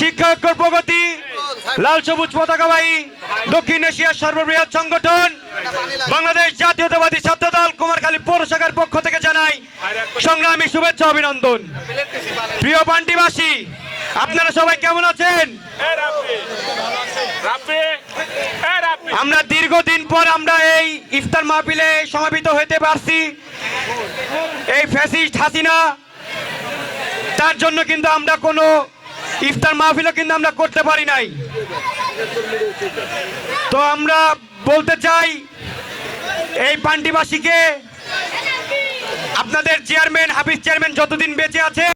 শিক্ষা ঐক্যর প্রগতি, লাল সবুজ পতাকাবাহী দক্ষিণ এশিয়ার সর্ববৃহৎ সংগঠন, বাংলাদেশ জাতীয়তাবাদী ছাত্র দল কুমারখালী পৌর শাখার পক্ষ থেকে জানাই সংগ্রামী শুভেচ্ছা, অভিনন্দন। প্রিয় পান্ডিবাসী আপনারা সবাই কেমন আছেন? আমরা দীর্ঘদিন পর আমরা এই ইফতার মাহফিলে সমাবেত হতে পারছি। এই ফ্যাসিস্ট হাসিনা, তার জন্য কিন্তু আমরা কোনো ইফতার মাহফিলও কিন্তু আমরা করতে পারি নাই। তো আমরা বলতে চাই, এই পান্ডিবাসীকে আপনাদের চেয়ারম্যান, হাফিজ চেয়ারম্যান যতদিন বেঁচে আছে,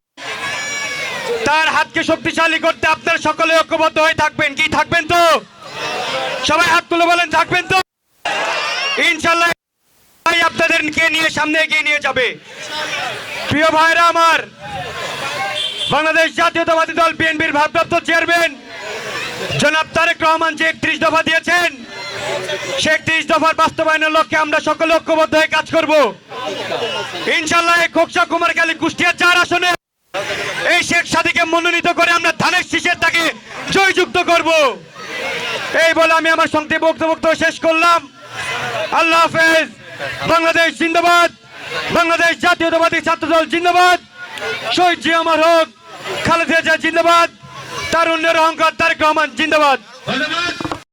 তার হাতকে শক্তিশালী করতে আপনারা সকলে ঐক্যবদ্ধ হয়ে থাকবেন। কি, থাকবেন তো? সবাই হাত তুলে বলেন, থাকবেন তো? ইনশাল্লাহ আপনাদেরকে নিয়ে সামনে এগিয়ে নিয়ে যাবে। প্রিয় ভাইরা আমার বাংলাদেশ জাতীয়তাবাদী দল বিএনপির ভারপ্রাপ্ত চেয়ারম্যান জনাব তারেক রহমান যে একত্রিশ দফা দিয়েছেন, সে একত্রিশ দফার বাস্তবায়নের লক্ষ্যে আমরা সকলে ঐক্যবদ্ধ হয়ে কাজ করব। ইনশাল্লাহ খোকসা কুমারখালী কুষ্টিয়া চার আসনে এই শেখ সাদিকে মনোনীত করে আমরা ধানের শীষের তাকে জয়যুক্ত করব। এই বলে আমি আমার সংক্ষেপ বক্তব্য শেষ করলাম। আল্লাহ হাফেজ। বাংলাদেশ জিন্দাবাদ। বাংলাদেশ জাতীয়তাবাদী ছাত্রদল জিন্দাবাদ। শহীদ জি আমার হোক খালেদা জিন্দাবাদ তারুণ্যের অহংকার তারেক রহমান জিন্দাবাদ।